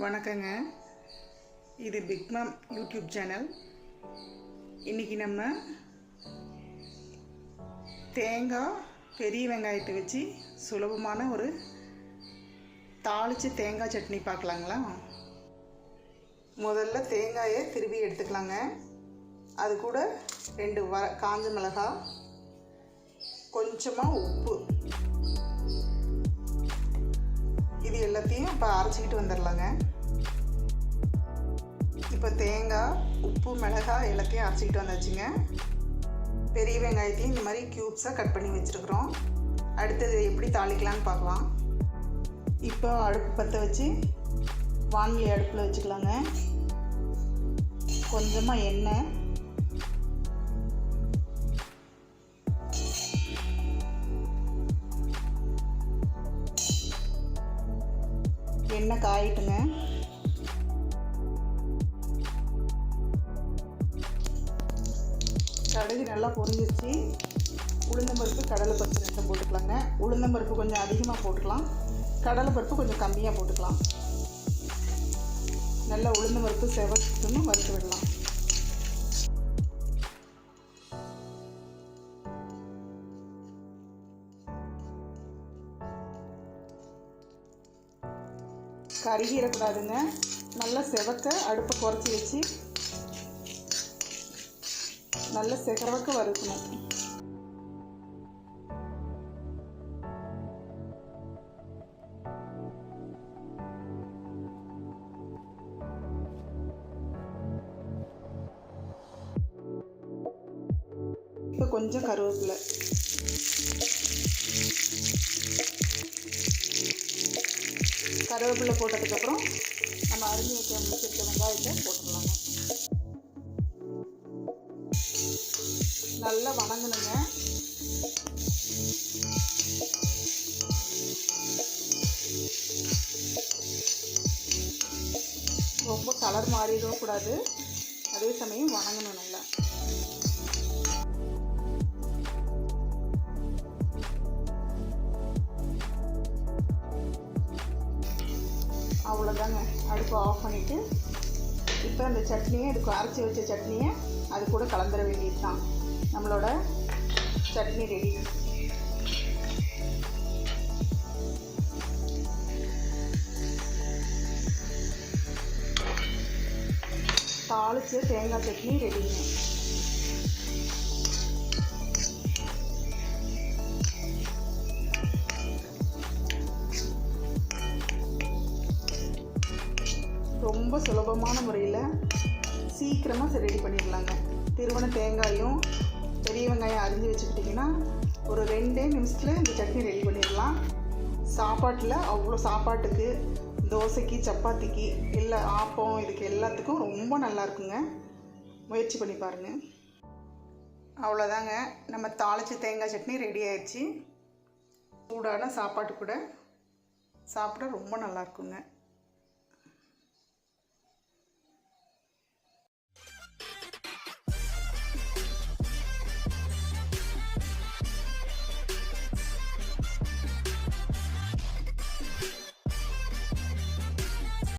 வணக்கங்க. இது பிக்மம் YouTube channel இன்றைக்கி நம்ம தேங்காய் பெரிய வெங்காயத்தை வச்சு சுலபமான ஒரு தாளித்து தேங்காய் சட்னி பார்க்கலாங்களா? முதல்ல தேங்காயை திருவி எடுத்துக்கலாங்க. அது கூட ரெண்டு வர காஞ்ச மிளகாய் கொஞ்சமாக உப்பு. இது எல்லாத்தையும் இப்போ அரைச்சிக்கிட்டு வந்துடலாங்க இப்போ தேங்காய் உப்பு மிளகாய் எல்லாத்தையும் அரைச்சிக்கிட்டு வந்தாச்சுங்க. பெரிய வெங்காயத்தையும் இந்த மாதிரி க்யூப்ஸாக கட் பண்ணி வச்சுருக்குறோம். அடுத்தது எப்படி தாளிக்கலான்னு பார்க்கலாம். இப்போ அடுப்பு பற்ற வச்சு வானொலி அடுப்பில் வச்சுக்கலாங்க. கொஞ்சமாக எண்ணெய் எண்ணெய் காயிட்டுங்க? கடுகு நல்லா பொரிஞ்சிருச்சு. உளுந்தம்பருப்பு கடலைப்பருப்பு ரெண்டும் போட்டுக்கலாங்க. உளுந்தம்பருப்பு கொஞ்சம் அதிகமாக போட்டுக்கலாம். கடலைப்பருப்பு கொஞ்சம் கம்மியாக போட்டுக்கலாம். நல்லா உளுந்தம்பருப்பு செவத்துன்னு வறுத்து விடலாம். கருகிடக்கூடாதுங்க. நல்லா செவக்க அடுப்பை குறைச்சி வச்சு நல்ல செகரவக்க வறுக்கணும். இப்போ கொஞ்சம் கருவேப்பிலை. கருவேப்பிலை போட்டதுக்கப்புறம் நம்ம அரிஞ்சு வைக்க வச்சிருக்க வெங்காயத்தை போட்டுடலாங்க நல்லா வணங்கணுங்க ரொம்ப கலர் மாறிடவும் கூடாது. அதே சமயம் வணங்கணும் நல்லா. அவ்வளோதாங்க அடுப்பை ஆஃப் பண்ணிவிட்டு இப்போ அந்த சட்னியை இதுக்கு அரைச்சி வச்ச சட்னியை அது கூட கலந்துட வேண்டியது தான் நம்மளோட சட்னி ரெடி தாளித்து தேங்காய் சட்னி ரெடிங்க ரொம்ப சுலபமான முறையில் சீக்கிரமாக ரெடி பண்ணிடலாங்க. திருவண தேங்காயும் பெரிய வெங்காயம் அரிஞ்சு வச்சுக்கிட்டிங்கன்னா ஒரு ரெண்டே நிமிஷத்தில் இந்த சட்னி ரெடி பண்ணிடலாம். சாப்பாட்டில் அவ்வளோ சாப்பாட்டுக்கு தோசைக்கு சப்பாத்திக்கு இல்லை ஆப்பம் இதுக்கு எல்லாத்துக்கும் ரொம்ப நல்லா இருக்குங்க. முயற்சி பண்ணி பாருங்கள் அவ்வளோதாங்க. நம்ம தாளிச்சி தேங்காய் சட்னி ரெடி ஆயிடுச்சு. சூடான சாப்பாட்டு கூட சாப்பிட ரொம்ப நல்லாயிருக்குங்க